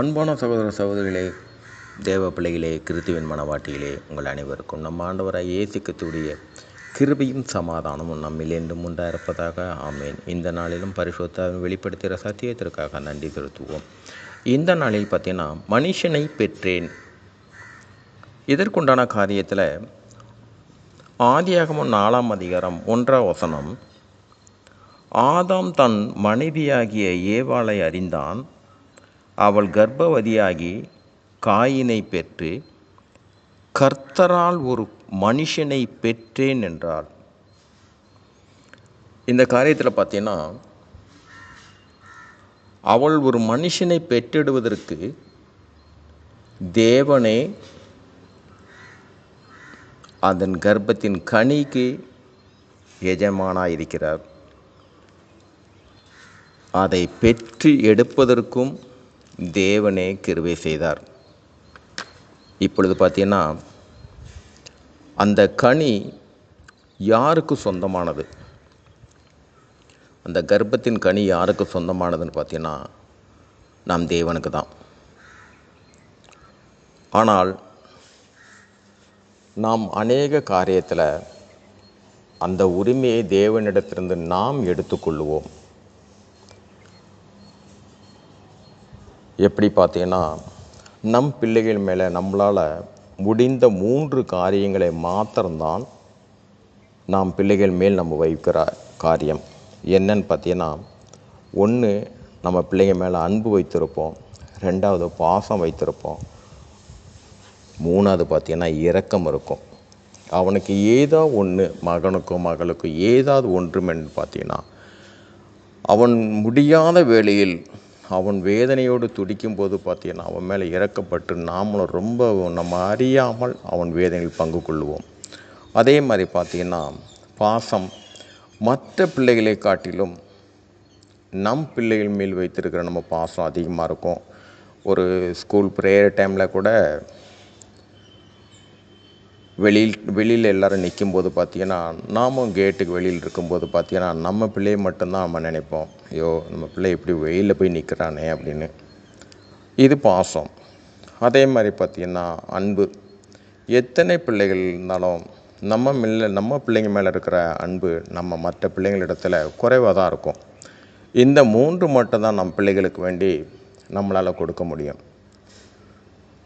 அன்பான சகோதர சகோதரிகளே தேவ பிள்ளைகளே கிறித்துவின் மனவாட்டிகளே உங்கள் அனைவருக்கும் நம் ஆண்டவராக இயேசு கிறிஸ்துவுடைய கிருபையும் சமாதானமும் நம்மில் என்றும் உண்டாயிருப்பதாக ஆமேன். இந்த நாளிலும் பரிசுத்தாவின் வெளிப்படுத்துகிற சத்தியத்திற்காக நன்றி செலுத்துவோம். இந்த நாளில் பார்த்தீங்கன்னா மனுஷனை பெற்றேன். இதற்குண்டான காரியத்தில் ஆதியாகமும் நாலாம் அதிகாரம் ஒன்றாம் வசனம் ஆதாம் தன் மனைவியாகிய ஏவாளை அறிந்தான். அவள் கர்ப்பவதியாகி காயினை பெற்று கர்த்தரால் ஒரு மனுஷனை பெற்றேன் என்றாள். இந்த காரியத்தில் பார்த்தீங்கன்னா அவள் ஒரு மனுஷனை பெற்றிடுவதற்கு தேவனே அதன் கர்ப்பத்தின் கனிக்கு எஜமானாக இருக்கிறார் அதை பெற்று எடுப்பதற்கும் தேவனே கிருவை செய்தார். இப்பொழுது பார்த்தீங்கன்னா அந்த கனி யாருக்கு சொந்தமானது? அந்த கர்ப்பத்தின் கனி யாருக்கு சொந்தமானதுன்னு பார்த்தீங்கன்னா நம் தேவனுக்கு தான். ஆனால் நாம் அநேக காரியத்தில் அந்த உரிமையை தேவனிடத்திலிருந்து நாம் எடுத்துக்கொள்வோம் எப்படி பார்த்தீங்கன்னா நம் பிள்ளைகள் மேலே நம்மளால் முடிந்த மூன்று காரியங்களை மாத்திரம்தான் நாம் பிள்ளைகள் மேல் நம்ம வைக்கிற காரியம். என்னன்னு பார்த்தீங்கன்னா ஒன்று நம்ம பிள்ளைங்க மேலே அன்பு வைத்திருப்போம். ரெண்டாவது பாசம் வைத்திருப்போம். மூணாவது பார்த்திங்கன்னா இரக்கம் இருக்கும். அவனுக்கு ஏதோ ஒன்று மகனுக்கோ மகளுக்கோ ஏதாவது ஒன்றுமென்னு பார்த்தீங்கன்னா அவன் முடியாத வேளையில் அவன் வேதனையோடு துடிக்கும் போது பார்த்தீங்கன்னா அவன் மேலே இறக்கப்பட்டு நாமளும் ரொம்ப நம்ம அறியாமல் அவன் வேதனையில் பங்கு கொள்ளுவோம். அதே மாதிரி பார்த்தீங்கன்னா பாசம் மற்ற பிள்ளைகளை காட்டிலும் நம் பிள்ளைகள் மேல் வைத்திருக்கிற நம்ம பாசம் அதிகமாக இருக்கும். ஒரு ஸ்கூல் ப்ரேயர் டைமில் கூட வெளியில் வெளியில் எல்லோரும் நிற்கும்போது பார்த்தீங்கன்னா நாமும் கேட்டுக்கு வெளியில் இருக்கும்போது பார்த்தீங்கன்னா நம்ம பிள்ளையை மட்டும்தான் நம்ம நினைப்போம். ஐயோ நம்ம பிள்ளை இப்படி வெயிலில் போய் நிற்கிறானே அப்படின்னு. இது பாசம். அதே மாதிரி பார்த்தீங்கன்னா அன்பு. எத்தனை பிள்ளைகள் இருந்தாலும் நம்ம மில்ல நம்ம பிள்ளைங்க மேலே இருக்கிற அன்பு நம்ம மற்ற பிள்ளைங்களிடத்தில் குறைவாக தான் இருக்கும். இந்த மூன்று மட்டும்தான் நம் பிள்ளைகளுக்கு வேண்டி நம்மளால் கொடுக்க முடியும்.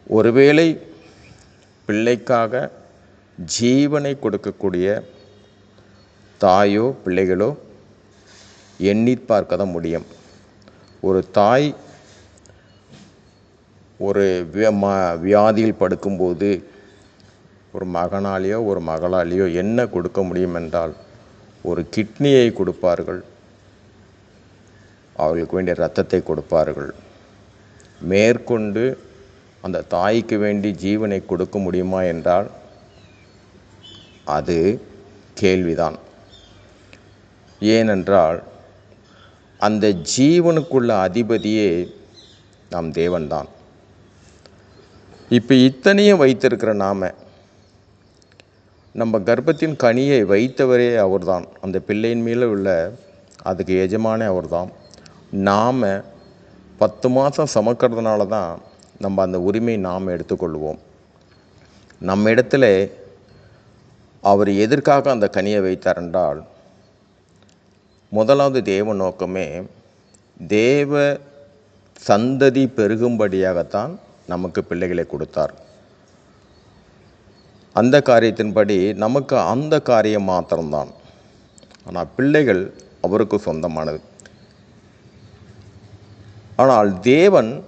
ஒருவேளை பிள்ளைக்காக ஜீவனை கொடுக்கக்கூடிய தாயோ பிள்ளைகளோ எண்ணி பார்க்க தான் முடியும். ஒரு தாய் ஒரு வியாதியில் படுக்கும்போது ஒரு மகனாலேயோ ஒரு மகளாலேயோ என்ன கொடுக்க முடியும் என்றால் ஒரு கிட்னியை கொடுப்பார்கள். அவர்களுக்கு வேண்டிய ரத்தத்தை கொடுப்பார்கள். மேற்கொண்டு அந்த தாய்க்கு வேண்டி ஜீவனை கொடுக்க முடியுமா என்றால் அது கேள்விதான். ஏனென்றால் அந்த ஜீவனுக்குள்ள அதிபதியே நம் தேவன்தான். இப்போ இத்தனையும் வைத்திருக்கிற நாம நம்ம கர்ப்பத்தின் கனியை வைத்தவரே அவர்தான். அந்த பிள்ளையின் மேலே உள்ள அதுக்கு எஜமானே அவர்தான். நாம் பத்து மாதம் சமக்கிறதுனால தான் நம்ம அந்த உரிமையை நாம் எடுத்துக்கொள்வோம். நம்ம இடத்துல அவர் எதற்காக அந்த கனியை வைத்தார் என்றால் முதலாவது தேவ நோக்கமே தேவ சந்ததி பெருகும்படியாகத்தான் நமக்கு பிள்ளைகளை கொடுத்தார். அந்த காரியத்தின்படி நமக்கு அந்த காரியம் மாத்திரம்தான். ஆனால் பிள்ளைகள் அவருக்கு சொந்தமானது. ஆனால் தேவன்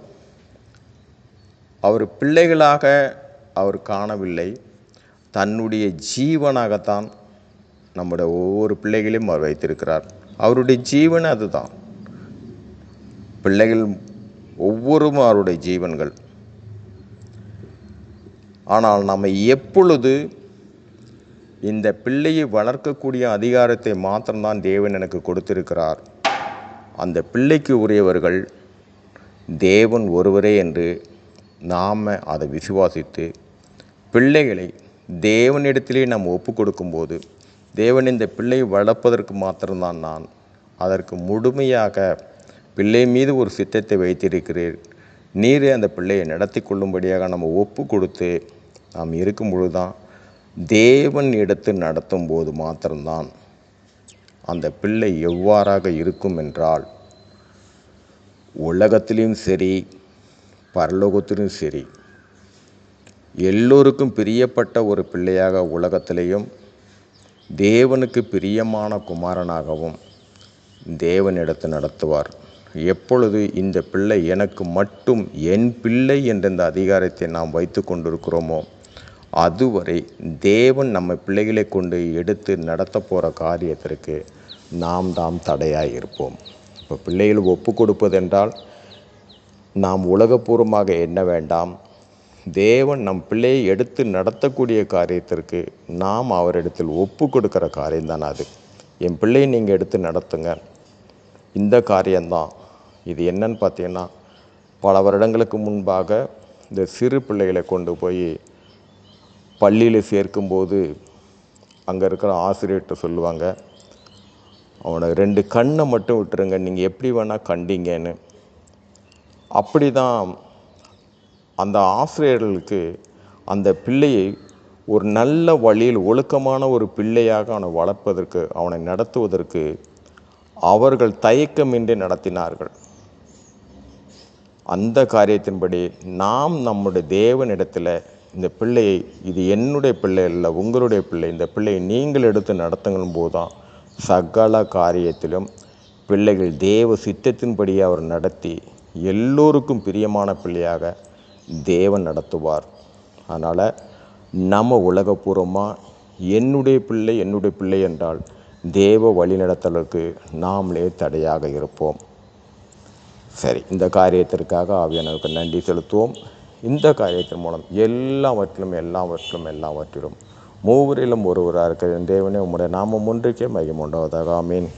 அவர் பிள்ளைகளாக அவர் காணவில்லை. தன்னுடைய ஜீவனாகத்தான் நம்முடைய ஒவ்வொரு பிள்ளைகளையும் அவர் வைத்திருக்கிறார். அவருடைய ஜீவன் அதுதான். பிள்ளைகள் ஒவ்வொரும் அவருடைய ஜீவன்கள். ஆனால் நம்ம எப்பொழுது இந்த பிள்ளையை வளர்க்கக்கூடிய அதிகாரத்தை மாத்திரம்தான் தேவன் எனக்கு கொடுத்திருக்கிறார். அந்த பிள்ளைக்கு உரியவர்கள் தேவன் ஒருவரே என்று நாம் அதை விசுவாசித்து பிள்ளைகளை தேவனிடத்திலே நாம் ஒப்பு கொடுக்கும்போது தேவன் இந்த பிள்ளை வளர்ப்பதற்கு மாத்திரம்தான் நான் அதற்கு முழுமையாக பிள்ளை மீது ஒரு சித்தத்தை வைத்திருக்கிறீர் நீரே அந்த பிள்ளையை நடத்தி கொள்ளும்படியாக நம்ம ஒப்பு கொடுத்து நாம் இருக்கும் பொழுது தான் தேவன் எடுத்து நடத்தும் போது மாத்திரம்தான் அந்த பிள்ளை எவ்வாறாக இருக்கும் என்றால் உலகத்திலையும் சரி பரலோகத்திலும் சரி எல்லோருக்கும் பிரியப்பட்ட ஒரு பிள்ளையாக உலகத்திலேயும் தேவனுக்கு பிரியமான குமாரனாகவும் தேவனிடத்து நடத்துவார். எப்பொழுது இந்த பிள்ளை எனக்கு மட்டும் என் பிள்ளை என்ற இந்த அதிகாரத்தை நாம் வைத்து கொண்டிருக்கிறோமோ அதுவரை தேவன் நம்ம பிள்ளைகளை கொண்டு எடுத்து நடத்த போகிற காரியத்திற்கு நாம் தாம் தடையாக இருப்போம். இப்போ பிள்ளைகள் ஒப்பு கொடுப்பதென்றால் நாம் உலகபூர்வமாக எண்ண வேண்டாம்? தேவன் நம் பிள்ளையை எடுத்து நடத்தக்கூடிய காரியத்திற்கு நாம் அவரிடத்தில் ஒப்பு கொடுக்குற காரியம்தான் அது. என் பிள்ளையை நீங்கள் எடுத்து நடத்துங்க. இந்த காரியம்தான். இது என்னன்னு பார்த்தீங்கன்னா பல வருடங்களுக்கு முன்பாக இந்த சிறு பிள்ளைகளை கொண்டு போய் பள்ளியில் சேர்க்கும்போது அங்கே இருக்கிற ஆசிரியர்கிட்ட சொல்லுவாங்க அவனை ரெண்டு கண்ணை மட்டும் விட்டுருங்க. நீங்கள் எப்படி வேணால் கண்டீங்கன்னு. அப்படி தான் அந்த ஆசிரியர்களுக்கு அந்த பிள்ளையை ஒரு நல்ல வழியில் ஒழுக்கமான ஒரு பிள்ளையாக அவனை வளர்ப்பதற்கு அவனை நடத்துவதற்கு அவர்கள் தயக்கமின்றி நடத்தினார்கள். அந்த காரியத்தின்படி நாம் நம்முடைய தேவனிடத்தில் இந்த பிள்ளையை இது என்னுடைய பிள்ளை இல்லை உங்களுடைய பிள்ளை இந்த பிள்ளையை நீங்கள் எடுத்து நடத்துங்களும் போதுதான் சகல காரியத்திலும் பிள்ளைகள் தேவ சித்தத்தின்படி அவர் நடத்தி எல்லோருக்கும் பிரியமான பிள்ளையாக தேவன் நடத்துவார். அதனால் நம்ம உலகபூர்வமாக என்னுடைய பிள்ளை என்னுடைய பிள்ளை என்றால் தேவ வழிநடத்தலுக்கு நாமளே தடையாக இருப்போம். சரி இந்த காரியத்திற்காக ஆவியானவருக்கு நன்றி செலுத்துவோம். இந்த காரியத்தின் மூலம் எல்லாவற்றிலும் எல்லாவற்றிலும் எல்லாவற்றிலும் மூவரிலும் ஒருவராக இருக்கிற தேவனே உம்முடைய நாமம் ஒன்றுக்கே மையம் உண்டாவதாக. ஆமீன்.